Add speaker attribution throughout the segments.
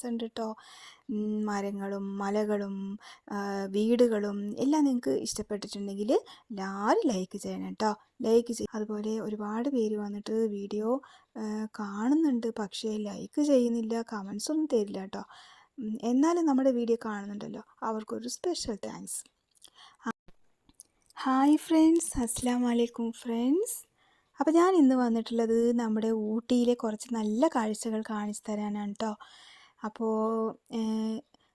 Speaker 1: രസമുണ്ട് കേട്ടോ മരങ്ങളും മലകളും വീടുകളും എല്ലാം നിങ്ങൾക്ക് ഇഷ്ടപ്പെട്ടിട്ടുണ്ടെങ്കിൽ എല്ലാവരും ലൈക്ക് ചെയ്യണം കേട്ടോ. ലൈക്ക് ചെയ്യും അതുപോലെ ഒരുപാട് പേര് വന്നിട്ട് വീഡിയോ കാണുന്നുണ്ട്. പക്ഷേ ലൈക്ക് ചെയ്യുന്നില്ല കമൻസ് ഒന്നും തരില്ല കേട്ടോ. എന്നാലും നമ്മുടെ വീഡിയോ കാണുന്നുണ്ടല്ലോ. അവർക്കൊരു സ്പെഷ്യൽ താങ്ക്സ് ഹായ് ഫ്രണ്ട്സ് അസ്സാം വലൈക്കും ഫ്രണ്ട്സ് അപ്പോൾ ഞാൻ ഇന്ന് വന്നിട്ടുള്ളത് നമ്മുടെ ഊട്ടിയിലെ കുറച്ച് നല്ല കാഴ്ചകൾ കാണിച്ചു തരാനാണ് കേട്ടോ. അപ്പോൾ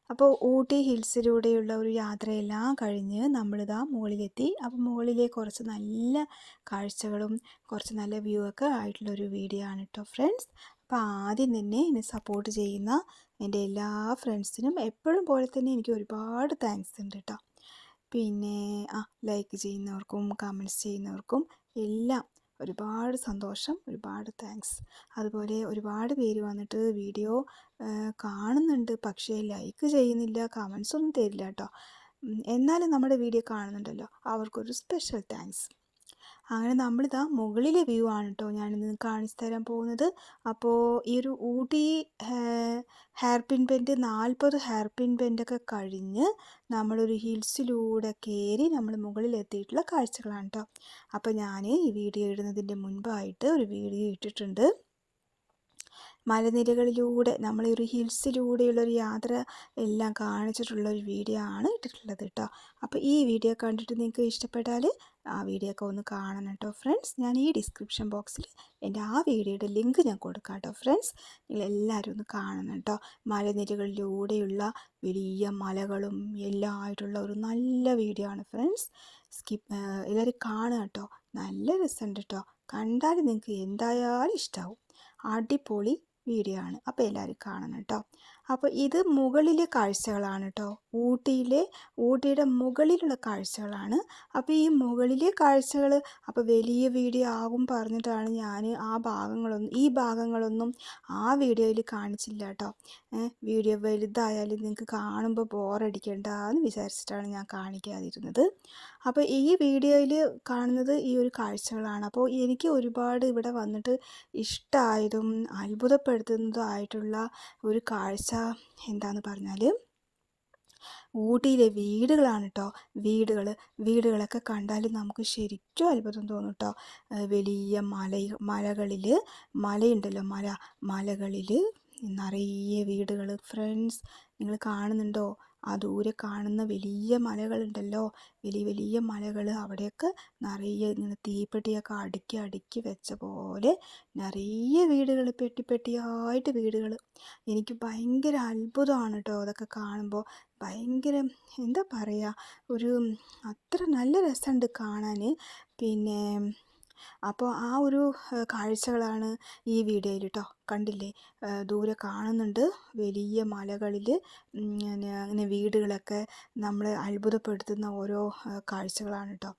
Speaker 1: അപ്പോൾ ഊട്ടി ഹിൽസിലൂടെയുള്ള ഒരു യാത്രയെല്ലാം കഴിഞ്ഞ് നമ്മളിതാ മുകളിലെത്തി. അപ്പോൾ മുകളിലെ കുറച്ച് നല്ല കാഴ്ചകളും കുറച്ച് നല്ല വ്യൂ ഒക്കെ ആയിട്ടുള്ളൊരു വീഡിയോ ആണ് കേട്ടോ ഫ്രണ്ട്സ്. അപ്പോൾ ആദ്യം തന്നെ എന്നെ സപ്പോർട്ട് ചെയ്യുന്ന എന്റെ എല്ലാ ഫ്രണ്ട്സിനും എപ്പോഴും പോലെ തന്നെ എനിക്ക് ഒരുപാട് താങ്ക്സ് ഉണ്ട് കേട്ടോ പിന്നെ ആ ലൈക്ക് ചെയ്യുന്നവർക്കും കമന്റ്സ് ചെയ്യുന്നവർക്കും എല്ലാം ഒരുപാട് സന്തോഷം ഒരുപാട് താങ്ക്സ് അതുപോലെ ഒരുപാട് പേര് വന്നിട്ട് വീഡിയോ കാണുന്നുണ്ട്. പക്ഷേ ലൈക്ക് ചെയ്യുന്നില്ല കമൻസ് ഒന്നും തരില്ല കേട്ടോ എന്നാലും നമ്മുടെ വീഡിയോ കാണുന്നുണ്ടല്ലോ. അവർക്കൊരു സ്പെഷ്യൽ താങ്ക്സ് അങ്ങനെ നമ്മളിതാ മുകളിലെ വ്യൂ ആണ് കേട്ടോ ഞാനിന്ന് കാണിച്ചു തരാൻ പോകുന്നത്. അപ്പോൾ ഈ ഒരു ഊട്ടി ഹെയർ പിൻ ബെൻഡ് നാൽപ്പത് ഹെയർ പിൻ ബെൻഡൊക്കെ കഴിഞ്ഞ് നമ്മളൊരു ഹിൽസിലൂടെ കയറി നമ്മൾ മുകളിൽ എത്തിയിട്ടുള്ള കാഴ്ചകളാണ് കേട്ടോ അപ്പോൾ ഞാൻ ഈ വീഡിയോ ഇടുന്നതിന്റെ മുൻപായിട്ട് ഒരു വീഡിയോ ഇട്ടിട്ടുണ്ട്. മലനിരകളിലൂടെ നമ്മൾ ഈ ഒരു ഹിൽസിലൂടെയുള്ളൊരു യാത്ര എല്ലാം കാണിച്ചിട്ടുള്ള ഒരു വീഡിയോ ആണ് ഇട്ടിട്ടുള്ളത് കേട്ടോ അപ്പോൾ ഈ വീഡിയോ കണ്ടിട്ട് നിങ്ങൾക്ക് ഇഷ്ടപ്പെട്ടാൽ ആ വീഡിയോ ഒക്കെ ഒന്ന് കാണണം കേട്ടോ ഫ്രണ്ട്സ്. ഞാൻ ഈ ഡിസ്ക്രിപ്ഷൻ ബോക്സിൽ എന്റെ ആ വീഡിയോയുടെ ലിങ്ക് ഞാൻ കൊടുക്കാം കേട്ടോ ഫ്രണ്ട്സ്. നിങ്ങൾ എല്ലാവരും ഒന്ന് കാണണം കേട്ടോ മലനിരകളിലൂടെയുള്ള വലിയ മലകളും എല്ലാം ആയിട്ടുള്ള ഒരു നല്ല വീഡിയോ ആണ് ഫ്രണ്ട്സ്. സ്കിപ്പ് എല്ലാവരും കാണുക കേട്ടോ നല്ല രസമുണ്ട് കേട്ടോ കണ്ടാൽ നിങ്ങൾക്ക് എന്തായാലും ഇഷ്ടമാവും അടിപൊളി വീഡിയോ ആണ്. അപ്പോൾ എല്ലാവരും കാണണം കേട്ടോ അപ്പോൾ ഇത് മുകളിലെ കാഴ്ചകളാണ് കേട്ടോ ഊട്ടിയിലെ ഊട്ടിയുടെ മുകളിലുള്ള കാഴ്ചകളാണ്. അപ്പോൾ ഈ മുകളിലെ കാഴ്ചകൾ അപ്പോൾ വലിയ വീഡിയോ ആകും പറഞ്ഞിട്ടാണ് ഞാൻ ആ ഭാഗങ്ങളൊന്നും ഈ ഭാഗങ്ങളൊന്നും ആ വീഡിയോയിൽ കാണിച്ചില്ല കേട്ടോ വീഡിയോ വലുതായാലും നിങ്ങൾക്ക് കാണുമ്പോൾ ബോറടിക്കേണ്ട എന്ന് വിചാരിച്ചിട്ടാണ് ഞാൻ കാണിക്കാതിരുന്നത്. അപ്പോൾ ഈ വീഡിയോയിൽ കാണുന്നത് ഈ ഒരു കാഴ്ചകളാണ്. അപ്പോൾ എനിക്ക് ഒരുപാട് ഇവിടെ വന്നിട്ട് ഇഷ്ടമായതും അത്ഭുതപ്പെടുത്തുന്നതും ഒരു കാഴ്ച എന്താന്ന് പറഞ്ഞാൽ ഊട്ടിയിലെ വീടുകളാണ് കേട്ടോ വീടുകൾ വീടുകളൊക്കെ കണ്ടാൽ നമുക്ക് ശരിക്കും അത്ഭുതം തോന്നും കേട്ടോ വലിയ മല മലകളിൽ മലയുണ്ടല്ലോ മല മലകളിൽ നിറയെ വീടുകൾ ഫ്രണ്ട്സ് നിങ്ങൾ കാണുന്നുണ്ടോ? ആ ദൂരെ കാണുന്ന വലിയ മലകളുണ്ടല്ലോ. വലിയ വലിയ മലകൾ അവിടെയൊക്കെ നിറയെ ഇങ്ങനെ തീപ്പെട്ടിയൊക്കെ അടുക്കി അടുക്കി വെച്ച പോലെ നിറയെ വീടുകൾ പെട്ടി പെട്ടിയായിട്ട് വീടുകൾ എനിക്ക് ഭയങ്കര അത്ഭുതമാണ് കേട്ടോ അതൊക്കെ കാണുമ്പോൾ ഭയങ്കര എന്താ പറയുക ഒരു അത്ര നല്ല രസമുണ്ട് കാണാൻ പിന്നെ അപ്പോൾ ആ ഒരു കാഴ്ചകളാണ് ഈ വീഡിയോയിൽ കേട്ടോ കണ്ടില്ലേ ദൂരെ കാണുന്നുണ്ട്. വലിയ മലകളിൽ ഇങ്ങനെ വീടുകളൊക്കെ നമ്മളെ അത്ഭുതപ്പെടുത്തുന്ന ഓരോ കാഴ്ചകളാണ് കേട്ടോ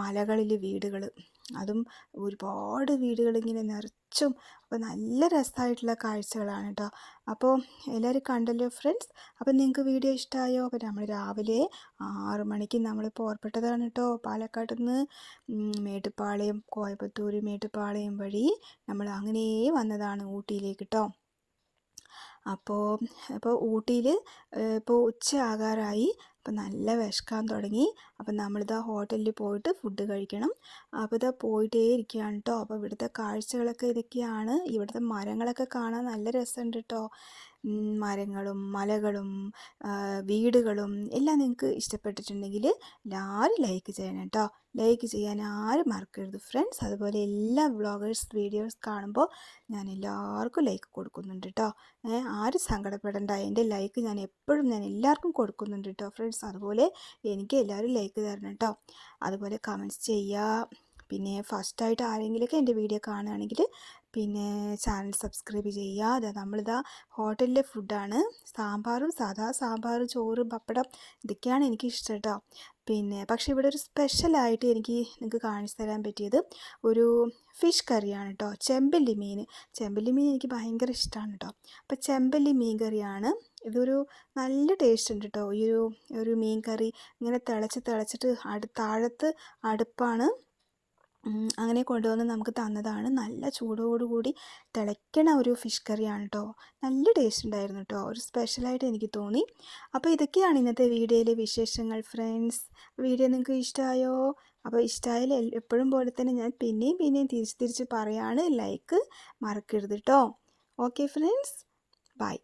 Speaker 1: മലകളിൽ വീടുകൾ അതും ഒരുപാട് വീടുകളിങ്ങനെ നിറച്ചും അപ്പോൾ നല്ല രസമായിട്ടുള്ള കാഴ്ചകളാണ് കേട്ടോ അപ്പോൾ എല്ലാവരും കണ്ടല്ലോ ഫ്രണ്ട്സ്. അപ്പോൾ നിങ്ങൾക്ക് വീഡിയോ ഇഷ്ടമായോ അപ്പോൾ നമ്മൾ രാവിലെ ആറ് മണിക്ക് നമ്മൾ പോർപ്പെട്ടതാണ് കേട്ടോ പാലക്കാട്ടിൽ നിന്ന് മേട്ടുപ്പാളയം കോയമ്പത്തൂർ മേട്ടുപ്പാളയം വഴി നമ്മൾ അങ്ങനെ വന്നതാണ് ഊട്ടിയിലേക്ക് കേട്ടോ അപ്പോൾ അപ്പോൾ ഊട്ടിയിൽ ഇപ്പോൾ ഉച്ച അപ്പോൾ നല്ല വിശക്കാൻ തുടങ്ങി. അപ്പോൾ നമ്മളിതാ ഹോട്ടലിൽ പോയിട്ട് ഫുഡ് കഴിക്കണം. അപ്പോൾ ഇതാ പോയിട്ടേ ഇരിക്കുകയാണ് കേട്ടോ അപ്പോൾ ഇവിടുത്തെ കാഴ്ചകളൊക്കെ ഇതൊക്കെയാണ്. ഇവിടുത്തെ മരങ്ങളൊക്കെ കാണാൻ നല്ല രസമുണ്ട് കേട്ടോ മരങ്ങളും മലകളും വീടുകളും എല്ലാം നിങ്ങൾക്ക് ഇഷ്ടപ്പെട്ടിട്ടുണ്ടെങ്കിൽ എല്ലാവരും ലൈക്ക് ചെയ്യണം കേട്ടോ. ലൈക്ക് ചെയ്യാൻ ആരും മറക്കരുത്. ഫ്രണ്ട്സ് അതുപോലെ എല്ലാ വ്ളോഗേഴ്സ് വീഡിയോസ് കാണുമ്പോൾ ഞാൻ എല്ലാവർക്കും ലൈക്ക് കൊടുക്കുന്നുണ്ട് കേട്ടോ. ആരും സങ്കടപ്പെടേണ്ട. എന്റെ ലൈക്ക് ഞാൻ എപ്പോഴും ഞാൻ എല്ലാവർക്കും കൊടുക്കുന്നുണ്ട് കേട്ടോ ഫ്രണ്ട്സ് അതുപോലെ എനിക്ക് എല്ലാവരും ലൈക്ക് തരണം കേട്ടോ. അതുപോലെ കമന്റ്സ് ചെയ്യുക പിന്നെ ഫസ്റ്റായിട്ട് ആരെങ്കിലുമൊക്കെ എന്റെ വീഡിയോ കാണുകയാണെങ്കിൽ പിന്നെ ചാനൽ സബ്സ്ക്രൈബ് ചെയ്യുക. അതെ നമ്മളിതാ ഹോട്ടലിലെ ഫുഡാണ്. സാമ്പാറും സാധാ സാമ്പാർ ചോറ് പപ്പടം ഇതൊക്കെയാണ് എനിക്ക് ഇഷ്ടം കേട്ടോ പിന്നെ പക്ഷേ ഇവിടെ ഒരു സ്പെഷ്യലായിട്ട് എനിക്ക് നിങ്ങൾക്ക് കാണിച്ചു തരാൻ പറ്റിയത് ഒരു ഫിഷ് കറിയാണ് കേട്ടോ ചെമ്പല്ലി മീൻ. ചെമ്പല്ലി മീൻ എനിക്ക് ഭയങ്കര ഇഷ്ടമാണ് കേട്ടോ അപ്പോൾ ചെമ്പല്ലി മീൻ കറിയാണ്. ഇതൊരു നല്ല ടേസ്റ്റ് ഉണ്ട് കേട്ടോ ഈ ഒരു ഒരു മീൻ കറി ഇങ്ങനെ തിളച്ച് തിളച്ചിട്ട് അടു താഴത്ത് അടുപ്പാണ്. അങ്ങനെ കൊണ്ടുവന്ന് നമുക്ക് തന്നതാണ്. നല്ല ചൂടോടുകൂടി തിളയ്ക്കണ ഒരു ഫിഷ് കറിയാണ് കേട്ടോ നല്ല ടേസ്റ്റ് ഉണ്ടായിരുന്നു കേട്ടോ ഒരു സ്പെഷ്യലായിട്ട് എനിക്ക് തോന്നി. അപ്പോൾ ഇതൊക്കെയാണ് ഇന്നത്തെ വീഡിയോയിലെ വിശേഷങ്ങൾ ഫ്രണ്ട്സ് വീഡിയോ നിങ്ങൾക്ക് ഇഷ്ടമായോ? അപ്പോൾ ഇഷ്ടമായാൽ എപ്പോഴും പോലെ തന്നെ ഞാൻ പിന്നെയും പിന്നെയും തിരിച്ച് തിരിച്ച് പറയാണ്. ലൈക്ക് മറക്കരുത് കേട്ടോ ഓക്കെ ഫ്രണ്ട്സ് ബൈ